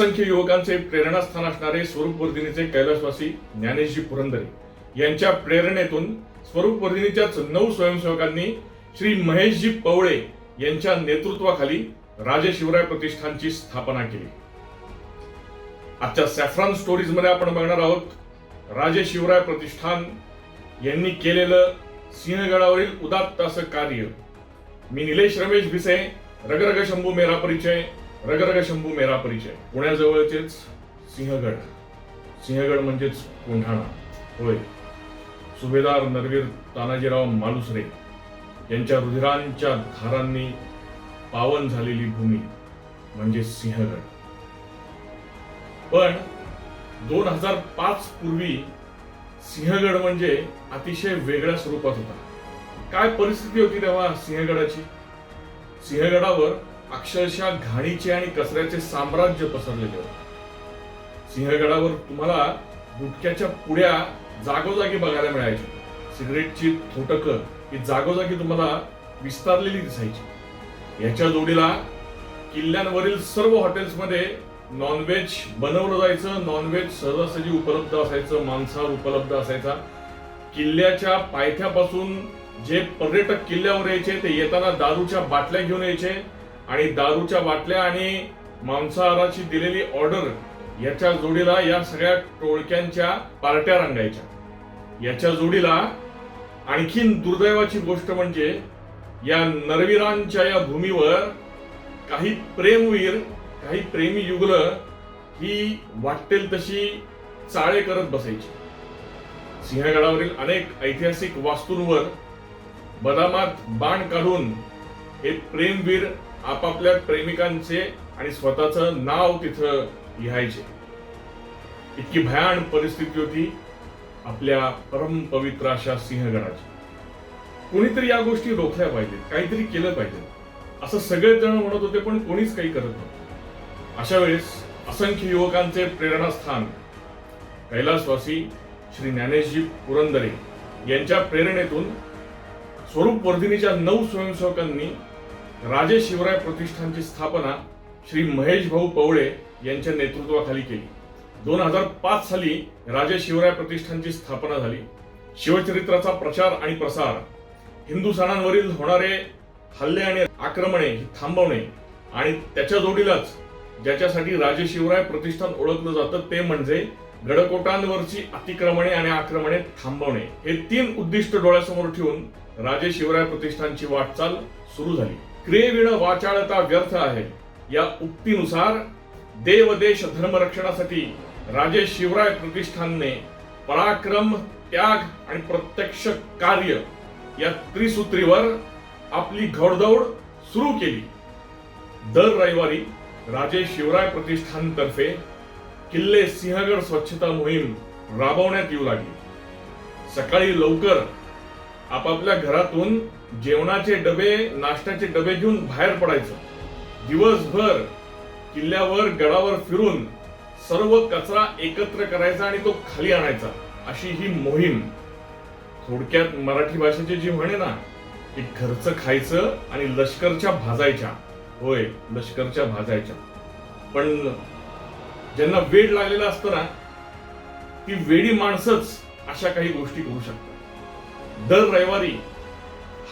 असंख्य युवकांचे प्रेरणास्थान असणारे स्वरूप वर्धिनीचे कैलासवासी ज्ञानेशजी पुरंदरे यांच्या प्रेरणेतून स्वरूप वर्धिनीच्याच नऊ स्वयंसेवकांनी श्री महेशजी पवळे यांच्या नेतृत्वाखाली राजे शिवराय प्रतिष्ठानची स्थापना केली. आजच्या सॅफ्रॉन स्टोरीजमध्ये आपण बघणार आहोत राजे शिवराय प्रतिष्ठान यांनी केलेलं सिंहगडावरील उदात्त असं कार्य. मी निलेश रमेश भिसे रगरग शंभू मेरा परिचय रगरग शंभू मेरा परिचय. पुण्याजवळचेच सिंहगड. सिंहगड म्हणजेच कोंढाणा. होय. सुभेदार नरवीर तानाजीराव मालुसरे यांच्या रुधिरांच्या धारांनी पावन झालेली भूमी म्हणजे सिंहगड. पण दोन हजार पाच पूर्वी सिंहगड म्हणजे अतिशय वेगळ्या स्वरूपात होता. काय परिस्थिती होती तेव्हा सिंहगडाची? सिंहगडावर अक्षरशः घाणीचे आणि कचऱ्याचे साम्राज्य पसरलेले होते. सिंहगडावर तुम्हाला गुटख्याच्या पुड्या जागोजागी बघायला मिळायच्या. सिगरेटची थोटकं ही जागोजागी तुम्हाला विस्तारलेली दिसायची. याच्या जोडीला किल्ल्यांवरील सर्व हॉटेल्समध्ये नॉनव्हेज बनवलं जायचं नॉनव्हेज सहजासहजी उपलब्ध असायचं मांसाहार उपलब्ध असायचा. किल्ल्याच्या पायथ्यापासून जे पर्यटक किल्ल्यावर यायचे ते येताना दारूच्या बाटल्या घेऊन यायचे. आणि दारूच्या बाटल्या आणि मांसाहाराची दिलेली ऑर्डर याच्या जोडीला या सगळ्या टोळक्यांच्या पार्ट्या रंगायच्या. याच्या जोडीला आणखीन दुर्दैवाची गोष्ट म्हणजे या नरवीरांच्या या भूमीवर काही प्रेमवीर काही प्रेमी युगल ही वाटेल तशी चाळे करत बसायची. सिंहगडावरील अनेक ऐतिहासिक वास्तूंवर बदामात बाण काढून हे प्रेमवीर आपापल्या प्रेमिकांचे आणि स्वतःचं नाव तिथं लिहायचे. इतकी भयान परिस्थिती होती आपल्या परमपवित्र अशा सिंहगडाची. कोणीतरी या गोष्टी रोखल्या पाहिजेत काहीतरी केलं पाहिजे असं सगळेच जण म्हणत होते पण कोणीच काही करत नव्हतं. अशा वेळेस असंख्य युवकांचे प्रेरणास्थान. कैलासवासी श्री ज्ञानेशजी पुरंदरे यांच्या प्रेरणेतून स्वरूप वर्धिनीच्या नऊ स्वयंसेवकांनी राजे शिवराय प्रतिष्ठानची स्थापना श्री महेश भाऊ पवळे यांच्या नेतृत्वाखाली केली. दोन हजार पाच साली राजे शिवराय प्रतिष्ठानची स्थापना झाली. शिवचरित्राचा प्रचार आणि प्रसार हिंदू सणांवरील होणारे हल्ले आणि आक्रमणे थांबवणे आणि त्याच्या जोडीलाच ज्याच्यासाठी राजे शिवराय प्रतिष्ठान ओळखलं जातं ते म्हणजे गडकोटांवरची अतिक्रमणे आणि आक्रमणे थांबवणे. हे तीन उद्दिष्ट डोळ्यासमोर ठेवून राजे शिवराय प्रतिष्ठानची वाटचाल सुरू झाली. क्रियेविण वाचाळता व्यर्थ आहे. या उक्तीनुसार देव देश राजे शिवराय प्रतिष्ठानने पराक्रम त्याग आणि प्रत्यक्ष कार्य या त्रिसूत्रीवर आपली घोडदौड सुरू केली. दर रविवारी राजे शिवराय प्रतिष्ठानतर्फे किल्ले सिंहगड स्वच्छता मोहीम राबवण्यात येऊ लागली. सकाळी लवकर आपापल्या घरातून जेवणाचे डबे नाश्त्याचे डबे घेऊन बाहेर पडायचं. दिवसभर किल्ल्यावर गडावर फिरून सर्व कचरा एकत्र करायचा आणि तो खाली आणायचा अशी ही मोहीम. थोडक्यात मराठी भाषेचे जी म्हणे ना की घरचं खायचं आणि लष्करच्या भाजायच्या. होय लष्करच्या भाजायच्या. पण ज्यांना वेळ लागलेला असतो ना ती वेडी माणसंच अशा काही गोष्टी करू शकतात. दर रविवारी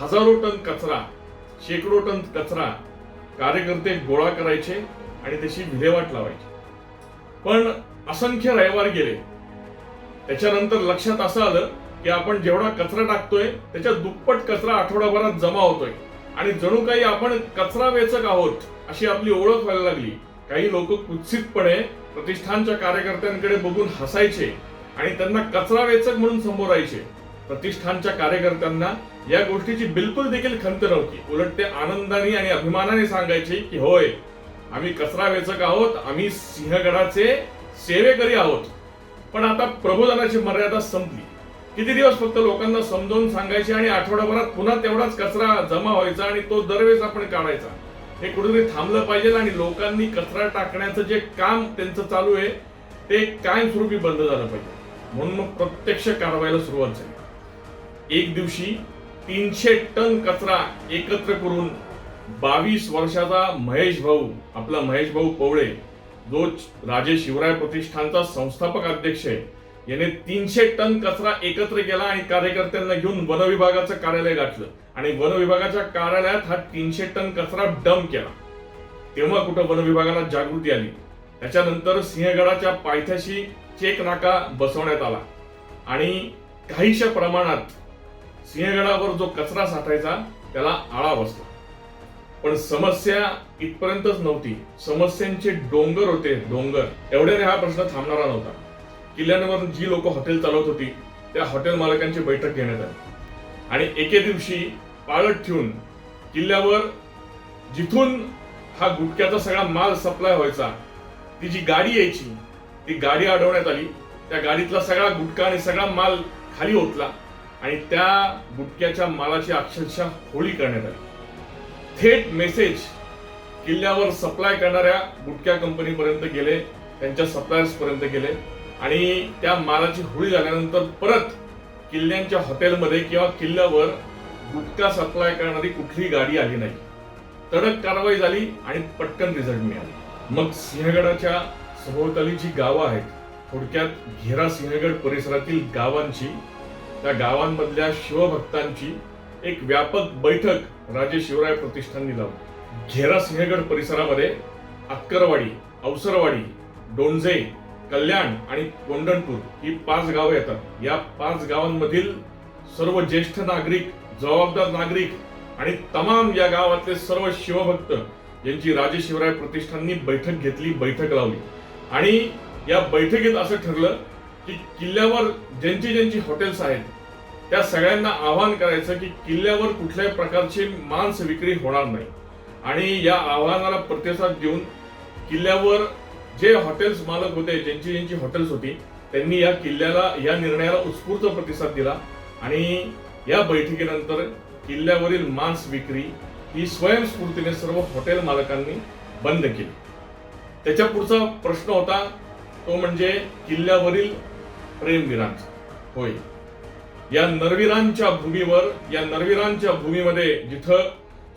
हजारो टन कचरा शेकडो टन कचरा कार्यकर्ते गोळा करायचे आणि त्याची विल्हेवाट लावायची. पण असंख्य रविवार गेले. त्याच्यानंतर लक्षात असं आलं की आपण जेवढा कचरा टाकतोय त्याच्या दुप्पट कचरा आठवडाभरात जमा होतोय. आणि जणू काही आपण कचरा वेचक आहोत अशी आपली ओळख व्हायला लागली. काही लोक कुत्सितपणे प्रतिष्ठानच्या कार्यकर्त्यांकडे बघून हसायचे आणि त्यांना कचरा वेचक म्हणून संबोधायचे. प्रतिष्ठानच्या कार्यकर्त्यांना या गोष्टीची बिलकुल देखील खंत नव्हती. उलट ते आनंदाने आणि अभिमानाने सांगायचे की होय आम्ही कचरा वेचक आहोत आम्ही सिंहगडाचे सेवेकरी आहोत. पण आता प्रबोधनाची मर्यादा संपली. किती दिवस फक्त लोकांना समजावून सांगायचे आणि आठवड्याभरात पुन्हा तेवढाच कचरा जमा व्हायचा आणि तो दरवेळेस आपण काढायचा? हे कुठेतरी थांबलं पाहिजे आणि लोकांनी कचरा टाकण्याचं जे काम त्यांचं चालू आहे ते कायमस्वरूपी बंद झालं पाहिजे. म्हणून मग प्रत्यक्ष कारवाईला सुरुवात झाली. एक दिवशी तीनशे टन कचरा एकत्र करून बावीस वर्षाचा महेश भाऊ आपला महेश भाऊ पवळे जो राजे शिवराय प्रतिष्ठानचा संस्थापक अध्यक्ष आहे याने तीनशे टन कचरा एकत्र केला आणि कार्यकर्त्यांना घेऊन वन विभागाचं कार्यालय गाठलं. आणि वन विभागाच्या कार्यालयात हा तीनशे टन कचरा डंप केला. तेव्हा कुठं वन विभागाला जागृती आली. त्याच्यानंतर सिंहगडाच्या पायथ्याशी चेक नाका बसवण्यात आला. आणि काहीशा प्रमाणात सिंहगडावर जो कचरा साठायचा त्याला आळा बसला पण समस्या इथपर्यंतच नव्हती. समस्यांचे डोंगर होते डोंगर. एवढ्याने हा प्रश्न थांबणारा नव्हता. किल्ल्यांवर जी लोक हॉटेल चालवत होती त्या हॉटेल मालकांची बैठक घेण्यात आली. आणि एके दिवशी पाळत ठेवून किल्ल्यावर जिथून हा गुटख्याचा सगळा माल सप्लाय व्हायचा ती जी गाडी यायची ती गाडी अडवण्यात आली. त्या गाडीतला सगळा गुटखा आणि सगळा माल खाली ओतला. आणि त्या गुटक्याच्या मालाची अक्षरशः होळी करण्यात आली. थेट मेसेज किल्ल्यावर सप्लाय करणाऱ्या गुटख्या कंपनीपर्यंत गेले त्यांच्या सप्लायर्स पर्यंत गेले आणि त्या मालाची होळी झाल्यानंतर परत किल्ल्यांच्या हॉटेलमध्ये किंवा किल्ल्यावर गुटखा सप्लाय करणारी कुठलीही गाडी आली नाही. तडक कारवाई झाली आणि पटकन रिझल्ट मिळाला. मग सिंहगडाच्या सभोवताली जी गावं आहेत. थोडक्यात घेरा सिंहगड परिसरातील गावांची त्या गावांमधल्या शिवभक्तांची एक व्यापक बैठक राजे शिवराय प्रतिष्ठाननी लावली. घेरा सिंहगड परिसरामध्ये अक्करवाडी अवसरवाडी डोंजे कल्याण आणि कोंडणपूर ही पाच गावं येतात. या पाच गावांमधील सर्व ज्येष्ठ नागरिक जबाबदार नागरिक आणि तमाम या गावातले सर्व शिवभक्त यांची राजे शिवराय प्रतिष्ठाननी बैठक घेतली बैठक लावली. आणि या बैठकीत असं ठरलं की किल्ल्यावर ज्यांची ज्यांची हॉटेल्स आहेत त्या सगळ्यांना आवाहन करायचं की किल्ल्यावर कुठल्याही प्रकारची मांस विक्री होणार नाही. आणि या आव्हानाला प्रतिसाद देऊन किल्ल्यावर जे हॉटेल्स मालक होते ज्यांची ज्यांची हॉटेल्स होती त्यांनी या किल्ल्याला या निर्णयाला उत्स्फूर्त प्रतिसाद दिला. आणि या बैठकीनंतर किल्ल्यावरील मांस विक्री ही स्वयंस्फूर्तीने सर्व हॉटेल मालकांनी बंद केली. त्याच्या पुढचा प्रश्न होता तो म्हणजे किल्ल्यावरील प्रेमवीरांचा. होय. या नरवीरांच्या भूमीवर या नरवीरांच्या भूमीमध्ये जिथं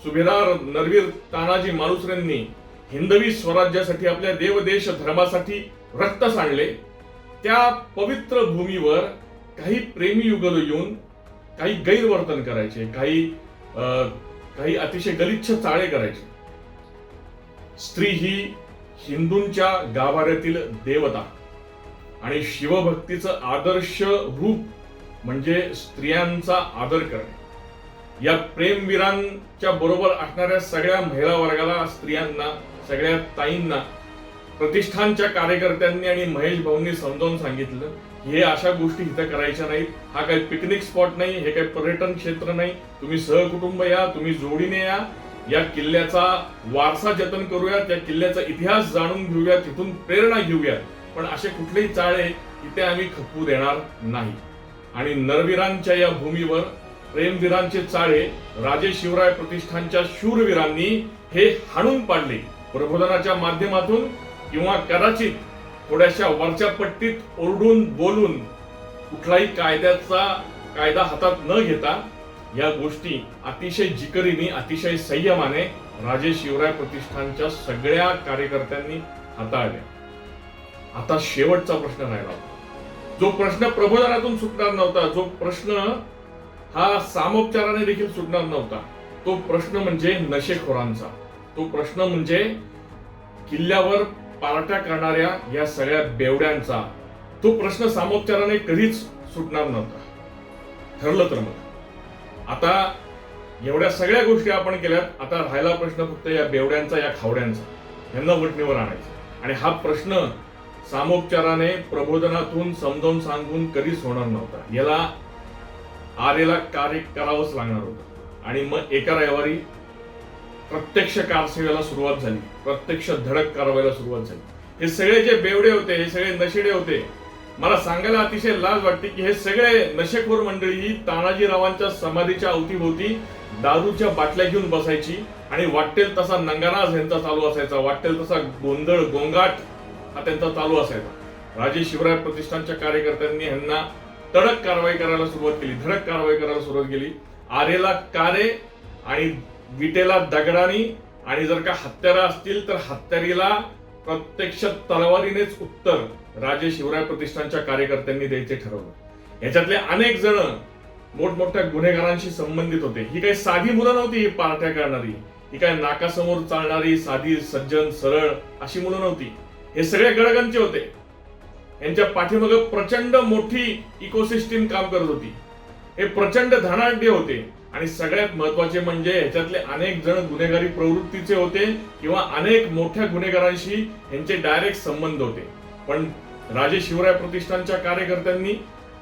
सुभेदार नरवीर तानाजी मालुसरेंनी हिंदवी स्वराज्यासाठी आपल्या देवदेश धर्मासाठी रक्त सांडले त्या पवित्र भूमीवर काही प्रेमी युगल येऊन काही गैरवर्तन करायचे काही अं, काही अतिशय गलिच्छ चाळे करायचे. स्त्री ही हिंदूंच्या गाभाऱ्यातील देवता. आणि शिवभक्तीचं आदर्श रूप म्हणजे स्त्रियांचा आदर करणे. या प्रेमवीरांच्या बरोबर असणाऱ्या सगळ्या महिला वर्गाला स्त्रियांना सगळ्या ताईंना प्रतिष्ठानच्या कार्यकर्त्यांनी आणि महेश भाऊंनी समजावून सांगितलं हे अशा गोष्टी इथं करायच्या नाहीत. हा काही पिकनिक स्पॉट नाही हे काही पर्यटन क्षेत्र नाही. तुम्ही सहकुटुंब या तुम्ही जोडीने या. या किल्ल्याचा वारसा जतन करूया त्या किल्ल्याचा इतिहास जाणून घेऊया तिथून प्रेरणा घेऊया. पण असे कुठलेही चाळे इथे आम्ही खपू देणार नाही. आणि नरवीरांच्या या भूमीवर प्रेमवीरांचे चाळे राजे शिवराय प्रतिष्ठानच्या शूरवीरांनी हे हाणून पाडले. प्रबोधनाच्या माध्यमातून किंवा कदाचित थोड्याशा वरच्या पट्टीत ओरडून बोलून कुठलाही कायद्याचा कायदा हातात न घेता या गोष्टी अतिशय जिकरीने अतिशय संयमाने राजे शिवराय प्रतिष्ठानच्या सगळ्या कार्यकर्त्यांनी हाताळल्या. आता शेवटचा प्रश्न राहिला. होता. जो प्रश्न प्रबोधनातून सुटणार नव्हता जो प्रश्न हा सामोपचाराने देखील सुटणार नव्हता तो प्रश्न म्हणजे नशेखोरांचा. तो प्रश्न म्हणजे किल्ल्यावर पार्ट्या करणाऱ्या या सगळ्या बेवड्यांचा. तो प्रश्न सामोपचाराने कधीच सुटणार नव्हता. ठरलं तर मग. आता एवढ्या सगळ्या गोष्टी आपण केल्यात आता राहिला प्रश्न फक्त या बेवड्यांचा या खावड्यांचा. यांना वटणीवर आणायचा. आणि हा प्रश्न सामोपचाराने प्रबोधनातून समजावून सांगून कधीच होणार नव्हता. याला आरेला कार्य करावंच लागणार होतं. आणि मग एका रविवारी प्रत्यक्ष कारसेवेला सुरुवात झाली. प्रत्यक्ष धडक कारवाईला सुरुवात झाली. हे सगळे जे बेवडे होते हे सगळे नशेडे होते मला सांगायला अतिशय लाज वाटते की हे सगळे नशेखोर मंडळी ही तानाजीरावांच्या समाधीच्या अवतीभोवती दारूच्या बाटल्या घेऊन बसायची आणि वाटेल तसा नंगाराज यांचा चालू असायचा वाटेल तसा गोंधळ गोंगाट हा त्यांचा चालू असायचा. राजे शिवराय प्रतिष्ठानच्या कार्यकर्त्यांनी ह्यांना तडक कारवाई करायला सुरुवात केली. धडक कारवाई करायला सुरुवात केली. आरेला कारे आणि विटेला दगडानी आणि जर का हत्यारा असतील तर हत्यारीला प्रत्यक्ष तलवारीनेच उत्तर राजे शिवराय प्रतिष्ठानच्या कार्यकर्त्यांनी द्यायचे ठरवलं. याच्यातले अनेक जण मोठमोठ्या गुन्हेगारांशी संबंधित होते. ही काही साधी मुलं नव्हती ही पार्ट्या करणारी. ही काय नाकासमोर चालणारी साधी सज्जन सरळ अशी मुलं नव्हती. हे सगळे गडगंचे होते. यांच्या पाठीमागे प्रचंड मोठी इकोसिस्टीम काम करत होती. हे प्रचंड धनाढ्य होते. आणि सगळ्यात महत्त्वाचे म्हणजे ह्याच्यातले अनेक जण गुन्हेगारी प्रवृत्तीचे होते किंवा अनेक मोठ्या गुन्हेगारांशी यांचे डायरेक्ट संबंध होते. पण राजे शिवराय प्रतिष्ठानच्या कार्यकर्त्यांनी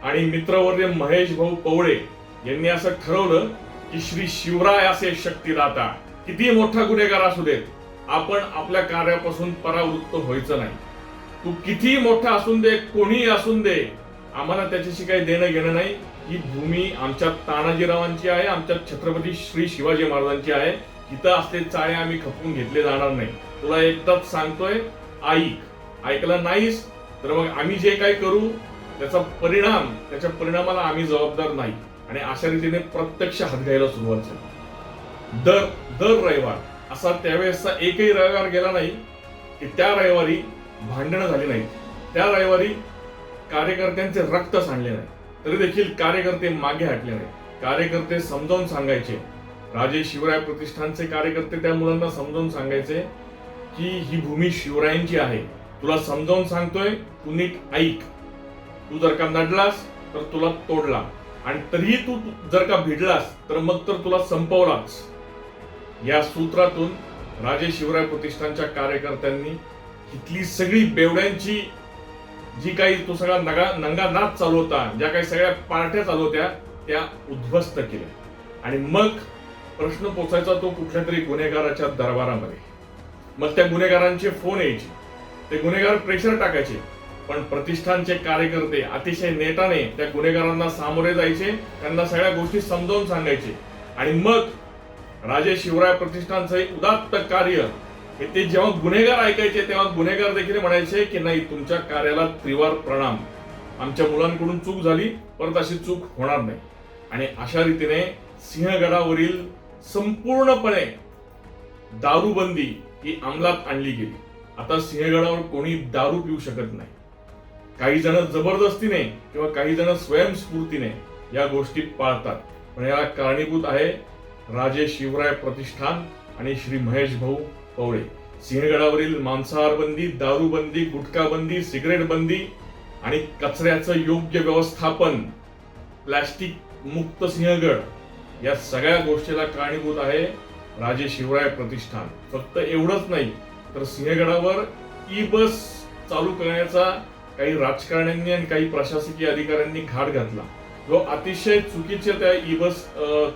आणि मित्रवर्य महेश भाऊ पवळे यांनी असं ठरवलं की श्री शिवराय असे शक्तिदाता किती मोठा गुन्हेगार असू देत आपण आपल्या कार्यापासून परावृत्त व्हायचं नाही. तू किती मोठा असून दे कोणीही असून दे आम्हाला त्याच्याशी काही देणं घेणं नाही. ही भूमी आमच्या तानाजीरावांची आहे आमच्या छत्रपती श्री शिवाजी महाराजांची आहे. तिथं असले चाळे आम्ही खपवून घेतले जाणार नाही. तुला एकदाच सांगतोय ऐक. ऐकलं नाहीस तर मग आम्ही जे काही करू त्याचा परिणाम त्याच्या परिणामाला आम्ही जबाबदार नाही. आणि अशा रीतीने प्रत्यक्ष हात घ्यायला सुरुवात झाली. दर दर रविवार असा त्यावेळेसचा एकही रविवार गेला नाही की त्या रविवारी भांडणं झाली नाही त्या रविवारी कार्यकर्त्यांचे रक्त सांडले नाही. तरी देखील कार्यकर्ते मागे हटले नाही. कार्यकर्ते समजावून सांगायचे. राजे शिवराय प्रतिष्ठानचे कार्यकर्ते त्या मुलांना समजावून सांगायचे की ही भूमी शिवरायांची आहे. तुला समजावून सांगतोय तू नीट ऐक. तू जर का नडलास तर तुला तोडला. आणि तरीही तू जर का भिडलास तर मग तर तुला संपवलाच. या सूत्रातून राजे शिवराय प्रतिष्ठानच्या कार्यकर्त्यांनी इथली सगळी बेवड्यांची जी काही तो सगळा नगा नंगा नाच चालू होता ज्या काही सगळ्या पार्ट्या चालू होत्या त्या उद्ध्वस्त केल्या. आणि मग प्रश्न पोचायचा तो कुठल्या तरी गुन्हेगाराच्या दरबारामध्ये. मग त्या गुन्हेगारांचे फोन यायचे. ते गुन्हेगार प्रेशर टाकायचे. पण प्रतिष्ठानचे कार्यकर्ते अतिशय नेटाने त्या गुन्हेगारांना सामोरे जायचे त्यांना सगळ्या गोष्टी समजावून सांगायचे. आणि मग राजे शिवराय प्रतिष्ठानचं एक उदात्त कार्य हे ते जेव्हा गुन्हेगार ऐकायचे तेव्हा गुन्हेगार देखील म्हणायचे की नाही तुमच्या कार्याला त्रिवार प्रणाम. आमच्या मुलांकडून चूक झाली परत अशी चूक होणार नाही. आणि अशा रीतीने सिंहगडावरील संपूर्णपणे दारूबंदी ही अंमलात आणली गेली. आता सिंहगडावर कोणी दारू पिऊ शकत नाही. काही जण जबरदस्तीने किंवा काही जण स्वयंस्फूर्तीने या गोष्टी पाळतात. पण याला कारणीभूत आहे राजे शिवराय प्रतिष्ठान आणि श्री महेश भाऊ पवळे. सिंहगडावरील मांसाहार बंदी दारूबंदी गुटखा बंदी सिगरेट बंदी आणि कचऱ्याचं योग्य व्यवस्थापन प्लॅस्टिक मुक्त सिंहगड या सगळ्या गोष्टीला कारणीभूत आहे राजे शिवराय प्रतिष्ठान. फक्त एवढंच नाही तर सिंहगडावर ई बस चालू करण्याचा काही राजकारण्यांनी आणि काही प्रशासकीय अधिकाऱ्यांनी घाट घातला. जो अतिशय चुकीच्या त्या ई बस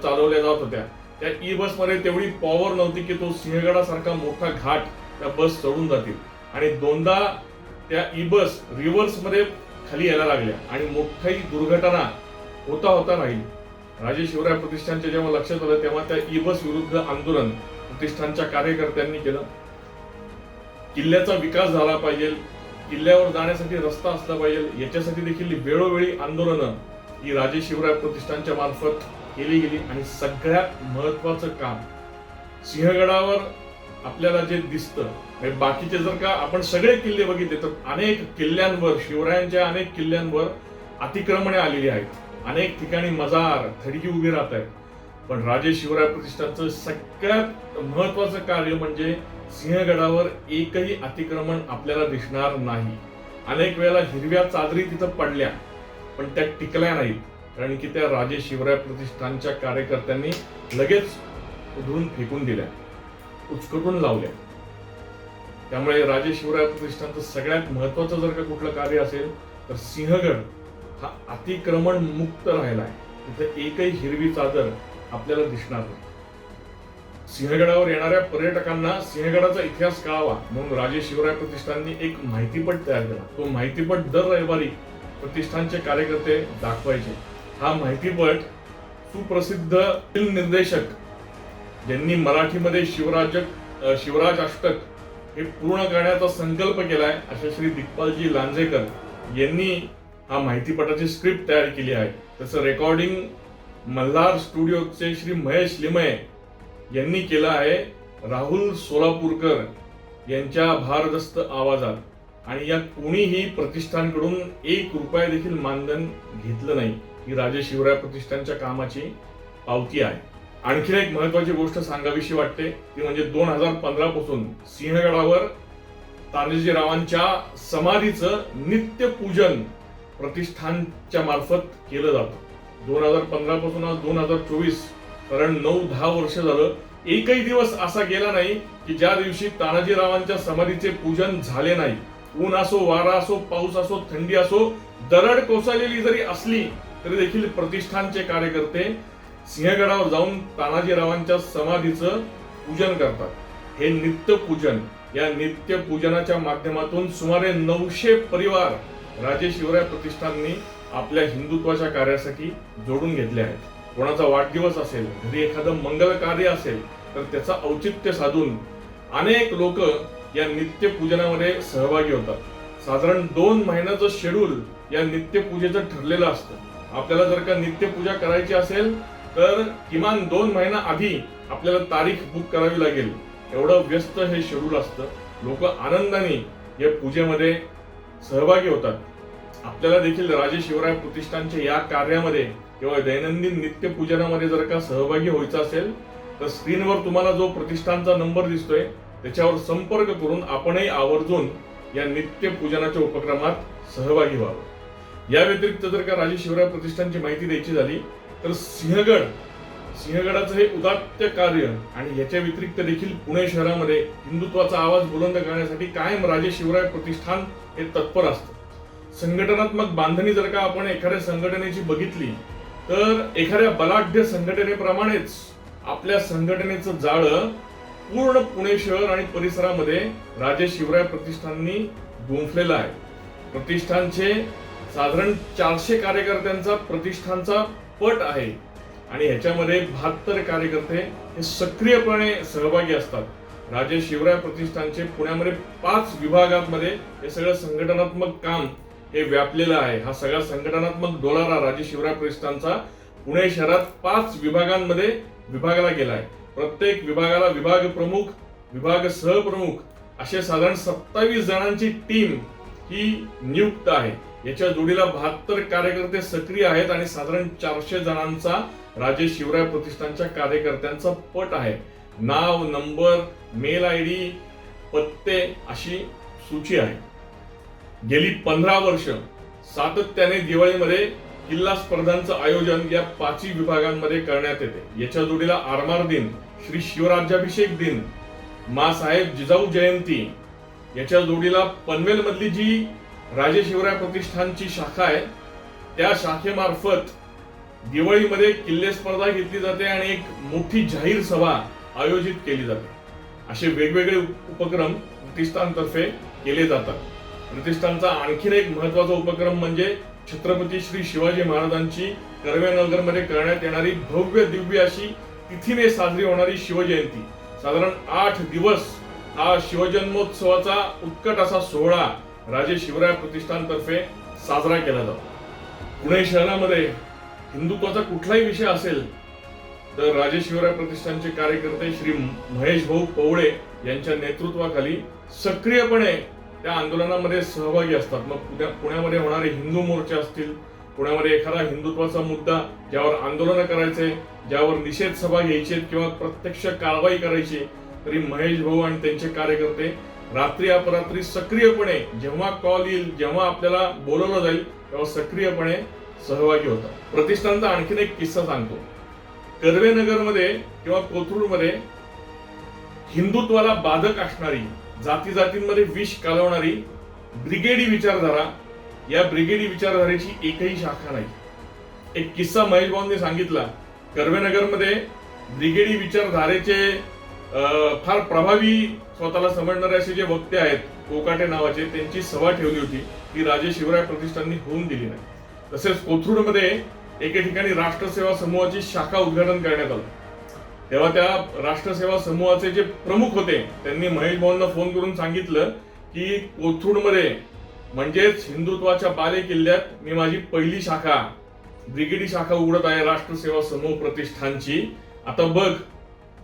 चालवल्या जात होत्या. त्या ई बसमध्ये तेवढी पॉवर नव्हती की तो सिंहगडासारखा मोठा घाट त्या बस चढून जातील. आणि दोनदा त्या ई बस रिव्हर्समध्ये खाली यायला लागल्या. आणि मोठी दुर्घटना होता होता राहील. राजे शिवराय प्रतिष्ठानच्या जेव्हा लक्षात आलं तेव्हा त्या ई बस विरुद्ध आंदोलन प्रतिष्ठानच्या कार्यकर्त्यांनी केलं. किल्ल्याचा विकास झाला पाहिजे. किल्ल्यावर जाण्यासाठी रस्ता असला पाहिजे. याच्यासाठी देखील वेळोवेळी आंदोलनं ही राजे शिवराय प्रतिष्ठानच्या मार्फत केली गेली आणि सगळ्यात महत्वाचं काम सिंहगडावर आपल्याला जे दिसतं बाकीचे जर का आपण सगळे किल्ले बघितले तर अनेक किल्ल्यांवर शिवरायांच्या अनेक किल्ल्यांवर अतिक्रमणे आलेली आहेत. अनेक ठिकाणी मजार थडगी उभी राहत आहेत. पण राजे शिवराय प्रतिष्ठानचं सगळ्यात महत्वाचं कार्य म्हणजे सिंहगडावर एकही अतिक्रमण आपल्याला दिसणार नाही. अनेक वेळेला हिरव्या चादरी तिथं पडल्या पण त्या टिकल्या नाहीत. कारण की त्या राजे शिवराय प्रतिष्ठानच्या कार्यकर्त्यांनी लगेच उधळून फेकून दिल्या उचकटून लावल्या. त्यामुळे राजे शिवराय प्रतिष्ठानचं सगळ्यात महत्वाचं जर का कुठलं कार्य असेल तर सिंहगड हा अतिक्रमण मुक्त राहिला आहे तिथं एकही हिरवी चादर आपल्याला दिसणार नाही. सिंहगडावर येणाऱ्या पर्यटकांना सिंहगडाचा इतिहास कळावा म्हणून राजे शिवराय प्रतिष्ठाननी एक माहितीपट तयार केला. तो माहितीपट दर रविवारी प्रतिष्ठानचे कार्यकर्ते दाखवायचे. हा माहितीपट सुप्रसिद्ध फिल्म निर्देशक ज्यांनी मराठीमध्ये शिवराज शिवराज अष्टक हे पूर्ण करण्याचा संकल्प केलाय अशा श्री दिग्पालजी लांजेकर यांनी हा माहितीपटाची स्क्रिप्ट तयार केली आहे. तसं रेकॉर्डिंग मल्हार स्टुडिओचे श्री महेश लिमये यांनी केलं आहे. राहुल सोलापूरकर यांच्या भारदस्त आवाजात. आणि या कोणीही प्रतिष्ठानकडून एक रुपया देखील मानधन घेतलं नाही. ही राजे शिवराय प्रतिष्ठानच्या कामाची पावती आहे. आणखी एक महत्वाची गोष्ट सांगावीशी वाटते ती म्हणजे दोन हजार पंधरा पासून सिंहगडावर तानाजीरावांच्या समाधीचं नित्य पूजन प्रतिष्ठानच्या मार्फत केलं जातं. दोन हजार पंधरा पासून आज दोन हजार चोवीस कारण नऊ दहा वर्ष झालं. एकही दिवस असा गेला नाही की ज्या दिवशी तानाजीरावांच्या समाधीचे पूजन झाले नाही. ऊन असो वारा असो पाऊस असो थंडी असो दरड कोसळलेली जरी असली तरी देखील प्रतिष्ठानचे कार्यकर्ते सिंहगडावर जाऊन तानाजीरावांच्या समाधीचं पूजन करतात. हे नित्य पूजन या नित्य पूजनाच्या माध्यमातून सुमारे नऊशे परिवार राजे शिवराय प्रतिष्ठाननी आपल्या हिंदुत्वाच्या कार्यासाठी जोडून घेतले आहेत. कोणाचा वाढदिवस असेल घरी एखादं मंगल कार्य असेल तर त्याचं औचित्य साधून अनेक लोक या नित्य पूजनामध्ये सहभागी होतात. साधारण दोन महिन्याचं शेड्यूल या नित्य पूजेचं ठरलेलं असतं. आपल्याला जर का नित्य पूजा करायची असेल तर किमान दोन महिना आधी आपल्याला तारीख बुक करावी लागेल. एवढं व्यस्त हे शेड्यूल असतं. लोक आनंदाने या पूजेमध्ये सहभागी होतात. आपल्याला देखील राजे शिवराय प्रतिष्ठानच्या या कार्यामध्ये किंवा दैनंदिन नित्य पूजनामध्ये जर का सहभागी व्हायचं असेल तर स्क्रीनवर तुम्हाला जो प्रतिष्ठानचा नंबर दिसतोय त्याच्यावर संपर्क करून आपणही आवर्जून या नित्य पूजनाच्या उपक्रमात सहभागी व्हावं. या व्यतिरिक्त जर का राजे शिवराय प्रतिष्ठानची माहिती द्यायची झाली तर सिंहगड सिंहगडाचं हे उदात्त कार्य आणि याच्या व्यतिरिक्त देखील पुणे शहरामध्ये हिंदुत्वाचा आवाज बुलंद करण्यासाठी कायम राजे शिवराय प्रतिष्ठान हे तत्पर असतं. संघटनात्मक बांधणी जर का आपण एखाद्या संघटनेची बघितली तर एखाद्या बलाढ्य संघटनेप्रमाणेच आपल्या संघटनेचं जाळं पूर्ण पुणे शहर आणि परिसरामध्ये राजे शिवराय प्रतिष्ठाननी गुंफलेलं आहे. प्रतिष्ठानचे साधारण चारशे कार्यकर्त्यांचा प्रतिष्ठानचा पट आहे. आणि ह्याच्यामध्ये बहात्तर कार्यकर्ते हे सक्रियपणे सहभागी असतात. राजे शिवराय प्रतिष्ठानचे पुण्यामध्ये पाच विभागांमध्ये हे सगळं संघटनात्मक काम हे व्यापलेलं आहे. हा सगळा संघटनात्मक डोलारा राजे शिवराय प्रतिष्ठानचा पुणे शहरात पाच विभागांमध्ये विभागला गेला आहे प्रत्येक विभागाला विभाग प्रमुख विभाग सहप्रमुख असे साधारण सत्तावीस जणांची टीम ही नियुक्त आहे. याच्या जोडीला बहात्तर कार्यकर्ते सक्रिय आहेत आणि साधारण चारशे जणांचा राजे शिवराय प्रतिष्ठानच्या कार्यकर्त्यांचा पट आहे. नाव नंबर मेल आय डी पत्ते अशी सूची आहे. गेली पंधरा वर्ष सातत्याने दिवाळीमध्ये किल्ला स्पर्धांचं आयोजन या पाचही विभागांमध्ये करण्यात येते. याच्या जोडीला आरमार दिन श्री शिवराज्याभिषेक दिन मासाहेब जिजाऊ जयंती याच्या जोडीला पनवेलमधली जी राजे शिवराय प्रतिष्ठानची शाखा आहे. त्या शाखेमार्फत दिवाळीमध्ये किल्ले स्पर्धा घेतली जाते आणि एक मोठी जाहीर सभा आयोजित केली जाते. असे वेगवेगळे उपक्रम प्रतिष्ठानतर्फे केले जातात. प्रतिष्ठानचा आणखीन एक महत्त्वाचा उपक्रम म्हणजे छत्रपती श्री शिवाजी महाराजांची कर्वेनगरमध्ये करण्यात येणारी भव्य दिव्य अशी तिथीने साजरी होणारी शिवजयंती. साधारण आठ दिवस हा शिवजन्मोत्सवाचा उत्कट असा सोहळा राजे शिवराय प्रतिष्ठानतर्फे साजरा केला जातो. पुणे शहरामध्ये हिंदुत्वाचा कुठलाही विषय असेल तर राजे शिवराय प्रतिष्ठानचे कार्यकर्ते श्री महेश भाऊ पवळे यांच्या नेतृत्वाखाली सक्रियपणे त्या आंदोलनामध्ये सहभागी असतात. मग पुण्या पुण्यामध्ये होणारे हिंदू मोर्चे असतील पुण्यामध्ये एखादा हिंदुत्वाचा मुद्दा ज्यावर आंदोलन करायचे ज्यावर निषेध सभा घ्यायची किंवा प्रत्यक्ष कारवाई करायची तरी महेश भाऊ आणि त्यांचे कार्यकर्ते रात्री अपरात्री सक्रियपणे जेव्हा कॉल येईल जेव्हा आपल्याला बोलवलं जाईल तेव्हा सक्रियपणे सहभागी होतात. प्रतिष्ठानचा आणखीन एक किस्सा सांगतो. कर्वेनगरमध्ये किंवा कोथरूडमध्ये हिंदुत्वाला बाधक असणारी जाती जातींमध्ये विष कालवणारी ब्रिगेडी विचारधारा या ब्रिगेडी विचारधारेची एकही शाखा नाही. एक किस्सा महेश भाऊंनी सांगितला कर्वेनगरमध्ये ब्रिगेडी विचारधारेचे फार प्रभावी स्वतःला समजणारे असे जे वक्ते आहेत कोकाटे नावाचे त्यांची सभा ठेवली होती. ती राजे शिवराय प्रतिष्ठाननी होऊन दिली नाही. तसेच कोथरूडमध्ये एके ठिकाणी राष्ट्रसेवा समूहाची शाखा उद्घाटन करण्यात आलं. तेव्हा त्या राष्ट्रसेवा समूहाचे जे प्रमुख होते त्यांनी महेश भवनला फोन करून सांगितलं की कोथरूडमध्ये म्हणजेच हिंदुत्वाच्या बाले किल्ल्यात मी माझी पहिली शाखा ब्रिगेडी शाखा उघडत आहे राष्ट्रसेवा समूह प्रतिष्ठानची. आता बघ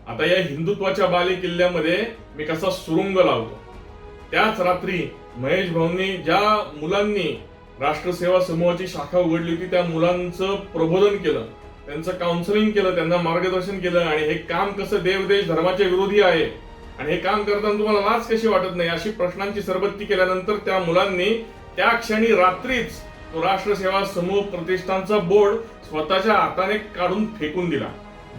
आता या हिंदुत्वाच्या बाले किल्ल्यामध्ये मी कसा सुरुंग लावतो. त्याच रात्री महेश भाऊंनी ज्या मुलांनी राष्ट्रसेवा समूहाची शाखा उघडली होती त्या मुलांचं प्रबोधन केलं त्यांचं काउन्सिलिंग केलं त्यांना मार्गदर्शन केलं आणि हे काम कसं देवदेश धर्माच्या विरोधी आहे आणि हे काम करताना तुम्हाला लाच कशी वाटत नाही अशी प्रश्नांची सरबत्ती केल्यानंतर त्या मुलांनी त्या क्षणी रात्रीच तो राष्ट्रसेवा समूह प्रतिष्ठानचा बोर्ड स्वतःच्या हाताने काढून फेकून दिला.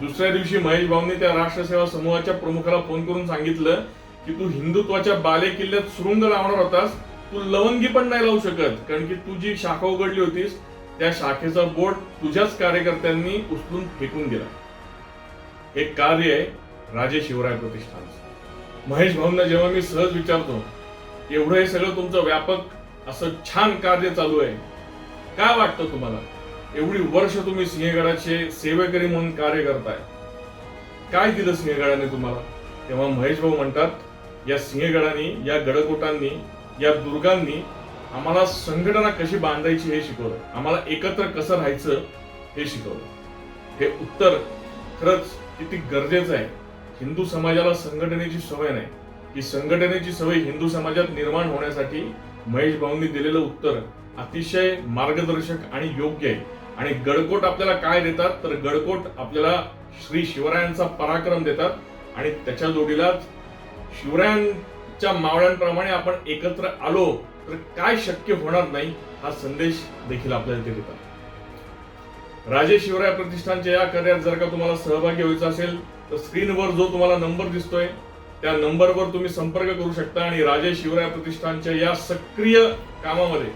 दुसऱ्या दिवशी महेश भाऊंनी त्या राष्ट्रसेवा समूहाच्या प्रमुखाला फोन करून सांगितलं की तू हिंदुत्वाच्या बाले किल्ल्यात सुरुंग लावणार होतास. तू लवंगी पण नाही लावू शकत कारण की तू जी शाखा उघडली होतीस त्या शाखेचा बोट तुझ्याच कार्यकर्त्यांनी उचलून फेकून दिला. हे कार्य आहे राजे शिवराय प्रतिष्ठानचं महेश भाऊंना जेव्हा मी सहज विचारतो एवढं हे सगळं तुमचं व्यापक असं छान कार्य चालू आहे काय वाटतं तुम्हाला? एवढी वर्ष तुम्ही सिंहगडाचे सेवेकरी म्हणून कार्य करताय. काय दिलं सिंहगडाने तुम्हाला? तेव्हा महेश भाऊ म्हणतात या सिंहगडाने या गडकोटांनी या दुर्गांनी आम्हाला संघटना कशी बांधायची हे शिकवलं. आम्हाला एकत्र कसं राहायचं हे शिकवलं. हे उत्तर खरंच किती गरजेचं आहे. हिंदू समाजाला संघटनेची सवय नाही. ही संघटनेची सवय हिंदू समाजात निर्माण होण्यासाठी महेश भाऊंनी दिलेलं उत्तर अतिशय मार्गदर्शक आणि योग्य आहे. आणि गडकोट आपल्याला काय देतात? तर गडकोट आपल्याला श्री शिवरायांचा पराक्रम देतात. आणि त्याच्या जोडीलाच शिवरायांच्या मावळ्यांप्रमाणे आपण एकत्र आलो तर काय शक्य होणार नाही हा संदेश देखील आपल्याला ते देतात. राजे शिवराय प्रतिष्ठानच्या या कार्यात जर का तुम्हाला सहभागी व्हायचं असेल तर स्क्रीनवर जो तुम्हाला नंबर दिसतोय त्या नंबरवर तुम्ही संपर्क करू शकता. आणि राजे शिवराय प्रतिष्ठानच्या या सक्रिय कामामध्ये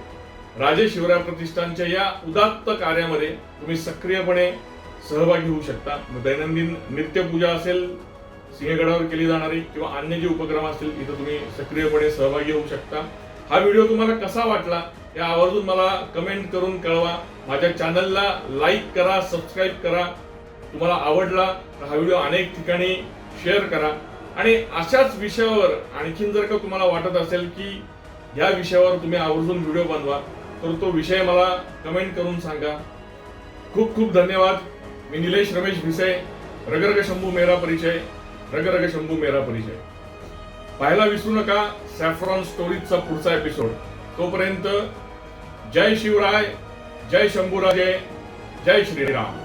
राजे शिवराय प्रतिष्ठानच्या या उदात्त कार्यामध्ये तुम्ही सक्रियपणे सहभागी होऊ शकता. दैनंदिन नित्यपूजा असेल सिंहगडावर केली जाणारी किंवा अन्य जे उपक्रम असतील तिथं तुम्ही सक्रियपणे सहभागी होऊ शकता. हा व्हिडिओ तुम्हाला कसा वाटला हे आवर्जून मला कमेंट करून कळवा. माझ्या चॅनलला लाईक करा सबस्क्राईब करा. तुम्हाला आवडला तर हा व्हिडिओ अनेक ठिकाणी शेअर करा. आणि अशाच विषयावर आणखीन जर का तुम्हाला वाटत असेल की या विषयावर तुम्ही आवर्जून व्हिडिओ बनवा तर तो विषय मला कमेंट करून सांगा. खूप खूप धन्यवाद. मी निलेश रमेश भिसे. रगरग शंभू मेरा परिचय. रगरग शंभू मेरा परिचय. पाहायला विसरू नका सॅफ्रॉन स्टोरीजचा पुढचा एपिसोड तोपर्यंत जय शिवराय जय शंभूराजे जय श्रीराम.